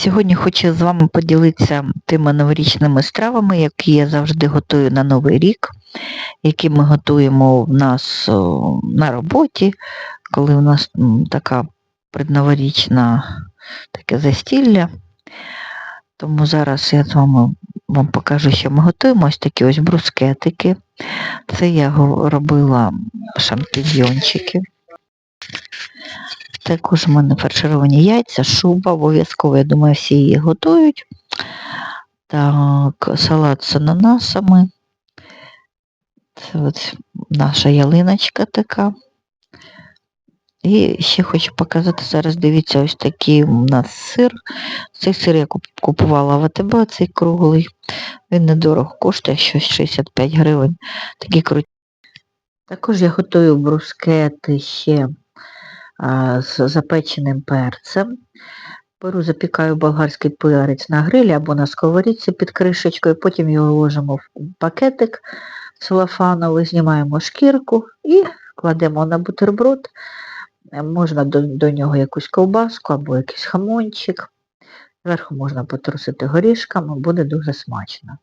Сьогодні хочу з вами поділитися тими новорічними стравами, які я завжди готую на Новий рік, які ми готуємо в нас на роботі, коли у нас така предноворічна таке застілля. Тому зараз я з вами вам покажу, що ми готуємо. Ось такі ось брускетики. Це я робила шампіньйончики. Також в мене фаршировані яйця, шуба, обов'язково, я думаю, всі її готують. Так, салат з ананасами. Це от наша ялиночка така. І ще хочу показати зараз, дивіться, ось такий у нас сир. Цей сир я купувала в АТБ, цей круглий. Він недорого коштує, щось 65 гривень. Такі круті. Також я готую брускети ще з запеченим перцем. Беру, запікаю болгарський перець на грилі або на сковорідці під кришечкою, потім його ложимо в пакетик целофановий, знімаємо шкірку і кладемо на бутерброд. Можна до, до нього якусь ковбаску або якийсь хамончик. Зверху можна потрусити горішками, буде дуже смачно.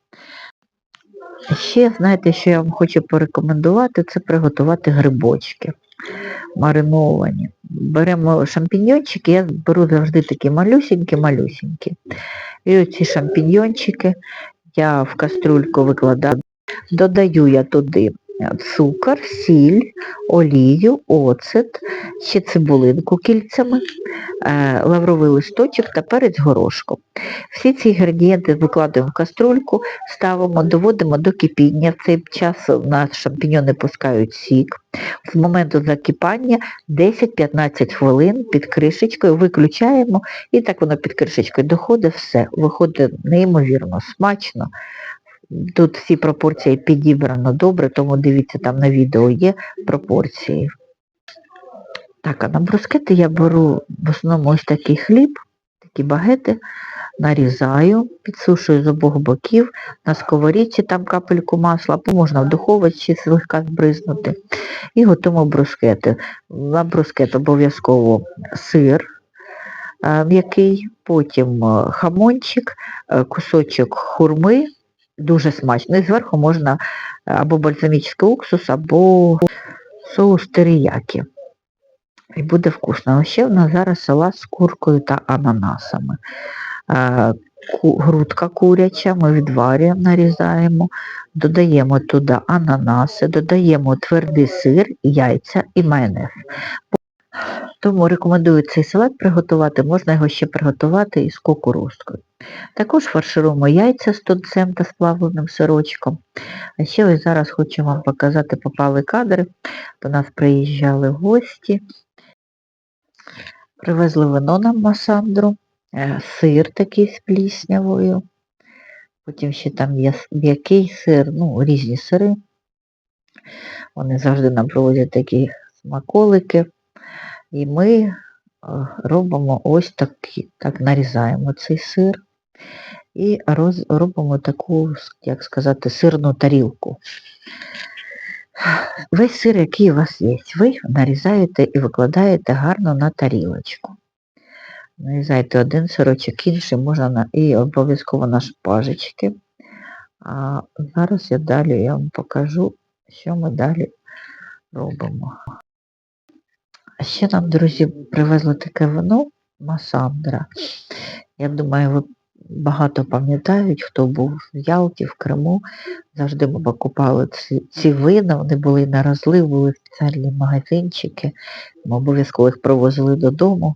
Ще, знаєте, що я вам хочу порекомендувати, це приготувати грибочки мариновані. Беремо шампіньйончики, я беру завжди такі малюсенькі-малюсенькі. І оці шампіньйончики я в кастрюльку викладаю, додаю я туди цукор, сіль, олію, оцет, ще цибулинку кільцями, е, лавровий листочок та перець горошком. Всі ці інгредієнти викладаємо в каструльку, ставимо, доводимо до кипіння. В цей час у нас шампіньони пускають сік. З моменту закипання 10-15 хвилин під кришечкою виключаємо і так воно під кришечкою доходить все. Виходить неймовірно смачно. Тут всі пропорції підібрано добре, тому дивіться, там на відео є пропорції. Так, а на брускети я беру в основному ось такий хліб, такі багети, нарізаю, підсушую з обох боків, на сковорідці там капельку масла, або можна в духовочці слегка збризнути. І готуємо брускети. На брускет обов'язково сир е, м'який, потім е, хамончик, е, кусочок хурми, дуже смачно. І зверху можна е, або бальзамічний уксус, або соус теріякі. І буде вкусно. А ще в нас зараз салат з куркою та ананасами. Е, Грудка куряча, ми відварюємо, нарізаємо, додаємо туди ананаси, додаємо твердий сир, яйця і майонез. Тому рекомендую цей салат приготувати, можна його ще приготувати із кукурузкою. Також фаршируємо яйця з тунцем та сплавленим сирочком. А ще ось зараз хочу вам показати, попали кадри. До нас приїжджали гості. Привезли вино нам масандру, е, сир такий з пліснявою. Потім ще там м'який сир, ну, різні сири. Вони завжди нам привозять такі смаколики. І ми е, робимо ось такі, так нарізаємо цей сир і роз, робимо таку, як сказати, сирну тарілку. Весь сир, який у вас є, ви нарізаєте і викладаєте гарно на тарілочку. Нарізайте один сирочок, інший можна на, і обов'язково на шпажечки. А зараз я далі я вам покажу, що ми далі робимо. А ще нам, друзі, привезли таке вино Масандра. Я думаю, ви багато пам'ятають, хто був в Ялті, в Криму. Завжди ми покупали ці, ці вина, вони були на розлив, були спеціальні магазинчики. Ми обов'язково їх привозили додому.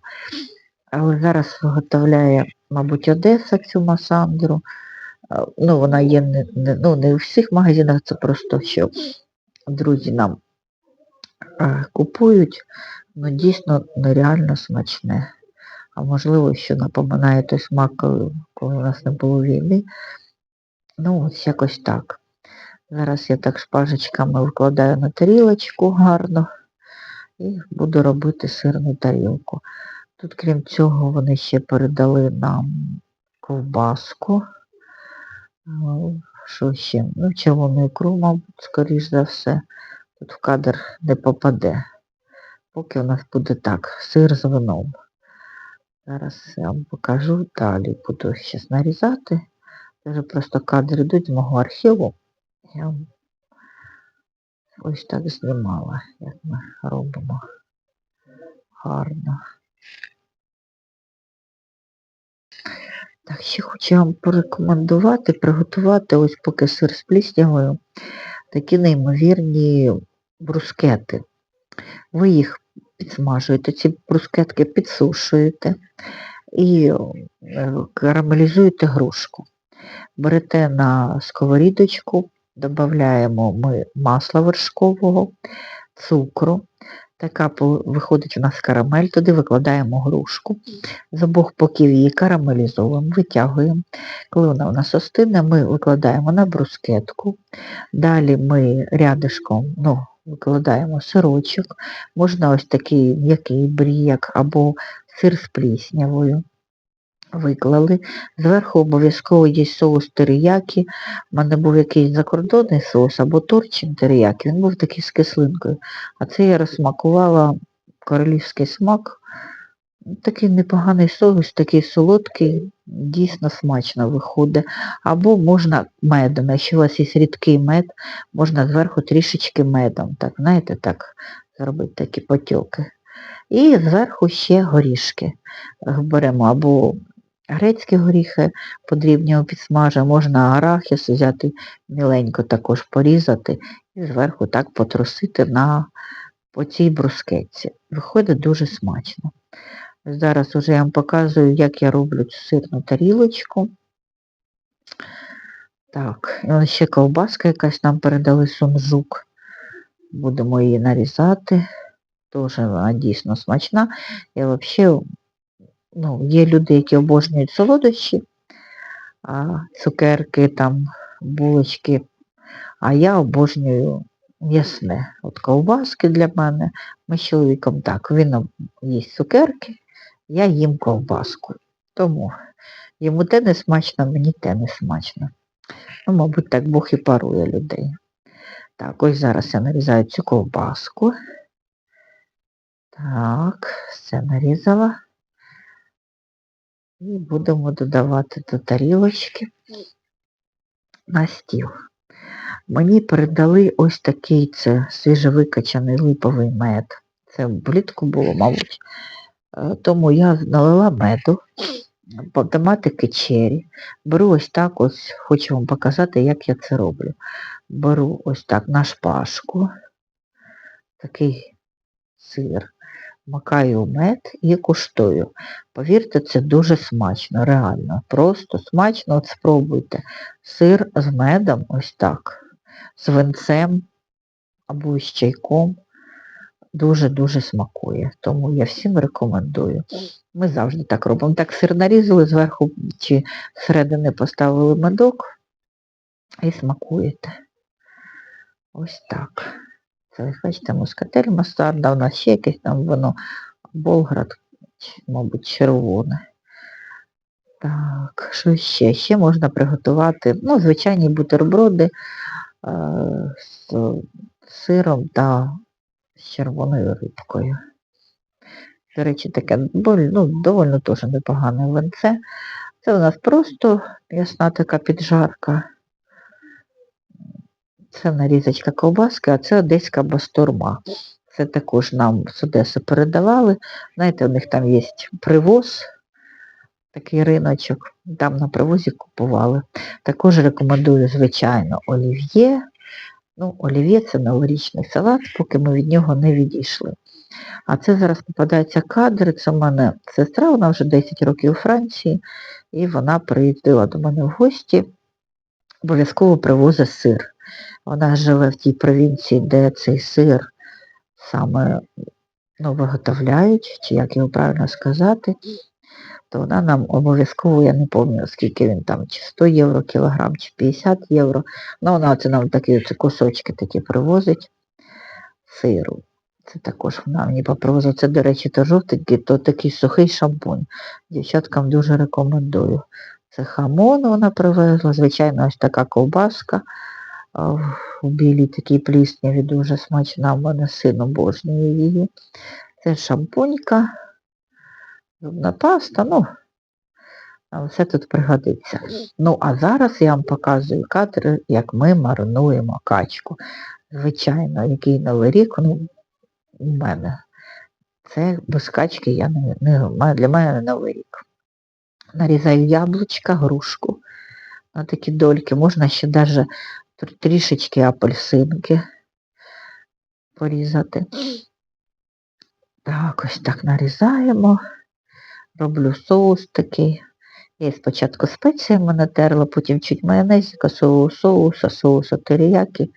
Але зараз виготовляє, мабуть, Одеса цю Масандру. Ну, вона є не, не, ну, не у всіх магазинах, це просто що друзі нам купують, ну дійсно нереально смачне. А можливо, що напоминає той смак, коли, у нас не було війни. Ну, ось якось так. Зараз я так шпажечками викладаю на тарілочку гарно і буду робити сирну тарілку. Тут, крім цього, вони ще передали нам ковбаску. Що ще? Ну, червону ікру, мабуть, скоріш за все. Тут в кадр не попаде. Поки у нас буде так, сир з вином. Зараз я вам покажу далі. Буду зараз нарізати. Вже просто кадри йдуть з мого архіву. Я ось так знімала, як ми робимо гарно. Так, ще хочу вам порекомендувати, приготувати, ось поки сир з пліснявою, такі неймовірні брускети. Ви їх підсмажуєте, ці брускетки підсушуєте і е, карамелізуєте грушку. Берете на сковорідочку, додаємо ми масла вершкового, цукру. Така виходить у нас карамель, туди викладаємо грушку, з обох боків її карамелізовуємо, витягуємо. Коли вона у нас остине, ми викладаємо на брускетку. Далі ми рядишком ну, викладаємо сирочок, можна ось такий м'який бріяк або сир з пліснявою. Виклали. Зверху обов'язково є соус териякі. У мене був якийсь закордонний соус або торчин териякі. Він був такий з кислинкою. А це я розсмакувала королівський смак. Такий непоганий соус, такий солодкий, дійсно смачно виходить. Або можна медом, якщо у вас є рідкий мед, можна зверху трішечки медом. Так, знаєте, так зробити такі потьоки. І зверху ще горішки. Беремо або грецькі горіхи, подрібнього підсмажимо, можна арахіс взяти міленько також порізати і зверху так потрусити на по цій брускетці. Виходить дуже смачно. Зараз уже я вам показую, як я роблю цю сирну тарілочку. Так, і ось ще ковбаска якась нам передали сунжук. Будемо її нарізати. Тоже вона дійсно смачна. І взагалі, ну, є люди, які обожнюють солодощі, а цукерки, там, булочки. А я обожнюю м'ясне. От ковбаски для мене. Ми з чоловіком так. Він їсть цукерки, я їм ковбаску. Тому йому те не смачно, мені те не смачно. Ну, мабуть, так Бог і парує людей. Так, ось зараз я нарізаю цю ковбаску. Так, все нарізала. І будемо додавати до тарілочки на стіл. Мені передали ось такий це свіжевикачаний липовий мед. Це влітку було, мабуть. Е, Тому я налила меду по тематики чері. Беру ось так, ось хочу вам показати, як я це роблю. Беру ось так на шпажку, такий сир, макаю мед і куштую. Повірте, це дуже смачно, реально. Просто смачно, от спробуйте. Сир з медом, ось так, з винцем або з чайком. Дуже-дуже смакує. Тому я всім рекомендую. Ми завжди так робимо. Так сир нарізали, зверху чи всередини поставили медок і смакуєте. Ось так. Це, бачите, мускатель мастарда, у нас ще якесь там воно Болград, мабуть, червоне. Так, що ще? Ще можна приготувати, ну, звичайні бутерброди е, з сиром та з червоною рибкою. До речі, таке ну, доволі теж непогане винце. Це у нас просто ясна така піджарка. Це нарізочка ковбаски, а це одеська бастурма. Це також нам з Одеси передавали. Знаєте, у них там є привоз, такий риночок, там на привозі купували. Також рекомендую, звичайно, олів'є. Ну, олів'є це новорічний салат, поки ми від нього не відійшли. А це зараз попадається кадр, це в мене сестра, вона вже 10 років у Франції, і вона приїздила до мене в гості, обов'язково привозить сир. Вона живе в тій провінції, де цей сир саме ну, виготовляють, чи як його правильно сказати, то вона нам обов'язково, я не пам'ятаю, скільки він там, чи 100 євро кілограм, чи 50 євро. Ну, вона це нам такі оці кусочки такі привозить сиру. Це також вона мені попривозила. Це, до речі, то жовтенький, то такий сухий шампунь. Дівчаткам дуже рекомендую. Це хамон вона привезла, звичайно, ось така ковбаска. в білій такій плісняві дуже смачна, в мене син обожнює її. Це шампунька. Зубна ну, все тут пригодиться. Ну, а зараз я вам показую кадр, як ми маринуємо качку. Звичайно, який новий рік, ну, у мене. Це без качки я не, не для мене не новий рік. Нарізаю яблучка, грушку на такі дольки. Можна ще навіть трішечки апельсинки порізати. Так, ось так нарізаємо. Роблю соус такий. Я спочатку спеціями натерла, потім чуть майонезика, соуса, соуса теріяки.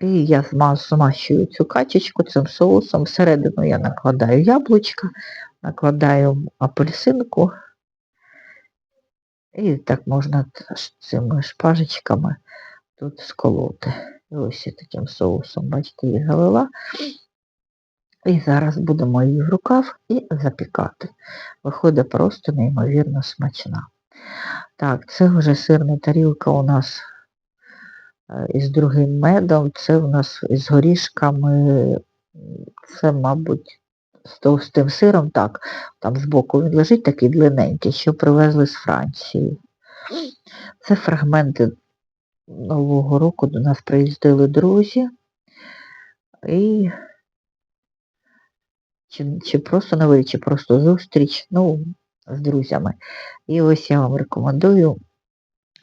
І я змащую цю качечку цим соусом. Всередину я накладаю яблучка, накладаю апельсинку. І так можна цими шпажечками тут сколоти. І ось я таким соусом, бачите, її залила. І зараз будемо її в рукав і запікати. Виходить просто неймовірно смачна. Так, це вже сирна тарілка у нас е, із другим медом, це у нас із горішками, це, мабуть, з товстим сиром, так, там збоку він лежить такий длинненький, що привезли з Франції. Це фрагменти Нового року до нас приїздили друзі. І чи, чи просто новий, чи просто зустріч, ну, з друзями. І ось я вам рекомендую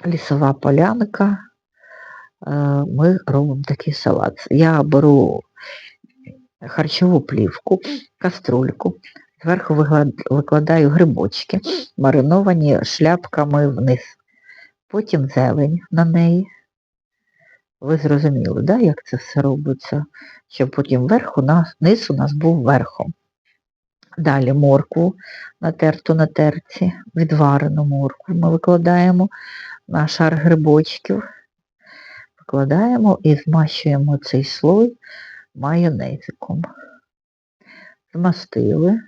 лісова полянка. Е, ми робимо такий салат. Я беру харчову плівку, каструльку, зверху викладаю грибочки, мариновані шляпками вниз. Потім зелень на неї. Ви зрозуміли, да, як це все робиться? Щоб потім верх у нас, низ у нас був верхом. Далі моркву натерту на терці, відварену моркву ми викладаємо на шар грибочків, викладаємо і змащуємо цей слой майонезиком. Змастили.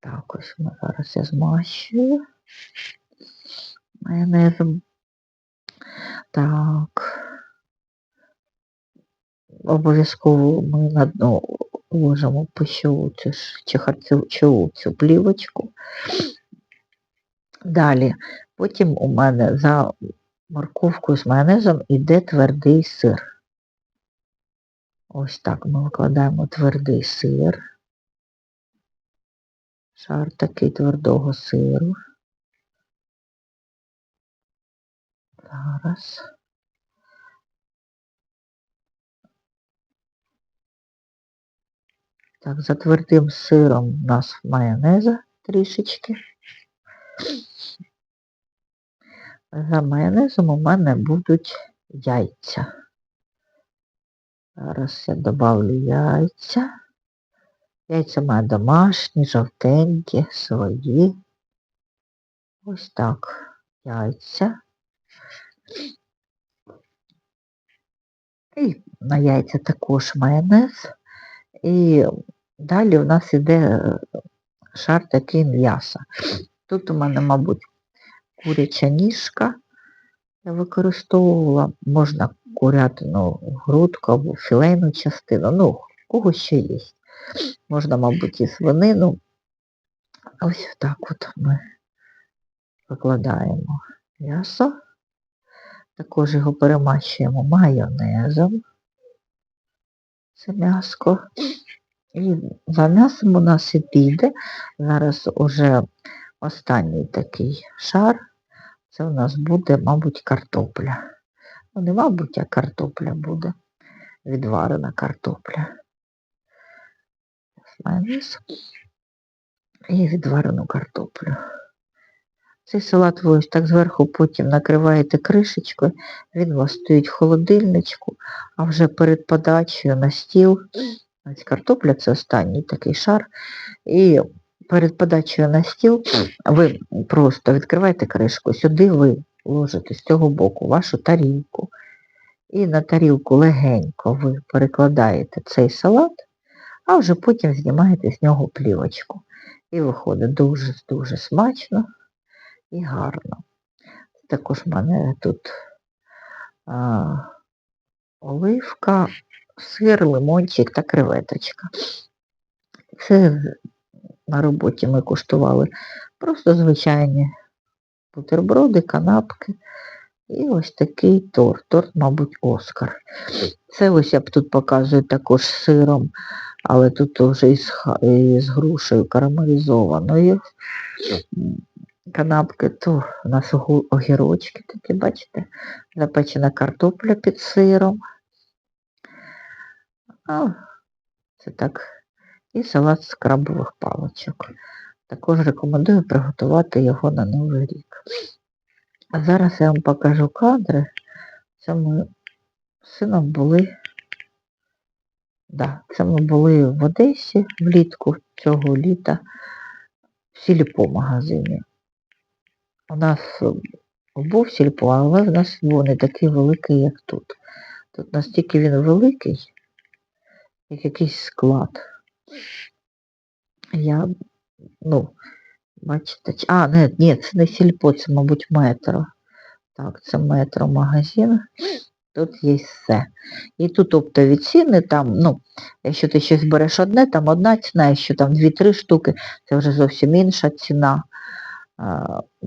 Так, ось ми зараз я змащую майонезом. Так. Обов'язково ми на дно ложимо пищову цю чи цю плівочку. Далі, потім у мене за морковкою з майонезом йде твердий сир. Ось так ми викладаємо твердий сир. Шар такий твердого сиру. Зараз. Так, за твердим сиром у нас майонеза трішечки. За майонезом у мене будуть яйця. Зараз я добавлю яйця. Яйця маю домашні, жовтенькі, свої. Ось так. Яйця. І на яйця також майонез. І далі у нас іде шар такий м'яса. Тут у мене, мабуть, куряча ніжка. Я використовувала, можна курятину грудку або філейну частину, ну, кого ще є. Можна, мабуть, і свинину. Ось так от ми викладаємо м'ясо. Також його перемащуємо майонезом. Це м'яско. І за м'ясом у нас і піде. Зараз уже останній такий шар. Це у нас буде, мабуть, картопля. Ну, не мабуть, а картопля буде. Відварена картопля. Майонез. І відварену картоплю. Цей салат ви ось так зверху потім накриваєте кришечкою, він у вас стоїть в холодильничку, а вже перед подачею на стіл, ось картопля це останній такий шар, і перед подачею на стіл ви просто відкриваєте кришку, сюди ви ложите з цього боку вашу тарілку. І на тарілку легенько ви перекладаєте цей салат, а вже потім знімаєте з нього плівочку. І виходить дуже-дуже смачно і гарно. Також в мене тут а, оливка, сир, лимончик та креветочка. це на роботі ми куштували просто звичайні бутерброди, канапки. І ось такий торт. Торт, мабуть, Оскар. Це ось я б тут показую також сиром, але тут вже із, із грушею карамелізованою. Канапки, то у нас огірочки такі, бачите, запечена картопля під сиром. А, це так. І салат з крабових паличок. Також рекомендую приготувати його на Новий рік. А зараз я вам покажу кадри. Це ми з сином були. Да, це ми були в Одесі влітку цього літа в сільпо магазині. У нас е, був сільпо, але в нас був не такий великий, як тут. Тут настільки він великий, як якийсь склад. Я, ну, бачите, а, не, ні, це не сільпо, це, мабуть, метро. Так, це метро магазин. Тут є все. І тут оптові ціни, там, ну, якщо ти щось береш одне, там одна ціна, якщо там дві-три штуки, це вже зовсім інша ціна.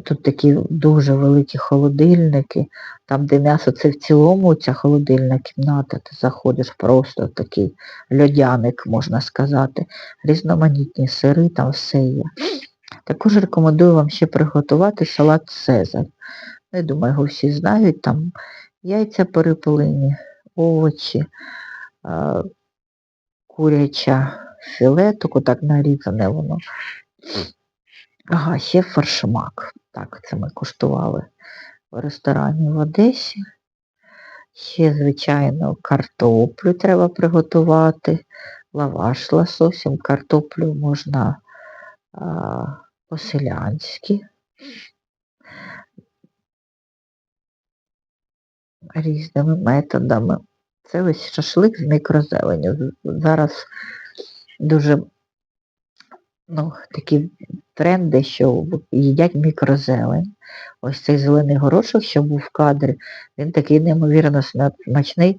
Тут такі дуже великі холодильники, там, де м'ясо, це в цілому ця холодильна кімната, ти заходиш просто такий льодяник, можна сказати. Різноманітні сири, там все є. Також рекомендую вам ще приготувати салат Цезар. Я думаю, його всі знають, там яйця перепелині, овочі, куряча філе, так нарізане воно. Ага, ще фаршмак. Так, це ми куштували в ресторані в Одесі. Ще, звичайно, картоплю треба приготувати, лаваш лососем, картоплю можна по-селянськи. Різними методами. Це ось шашлик з мікрозеленю. Зараз дуже ну, такі тренди, що їдять мікрозелень. Ось цей зелений горошок, що був в кадрі, він такий неймовірно смачний.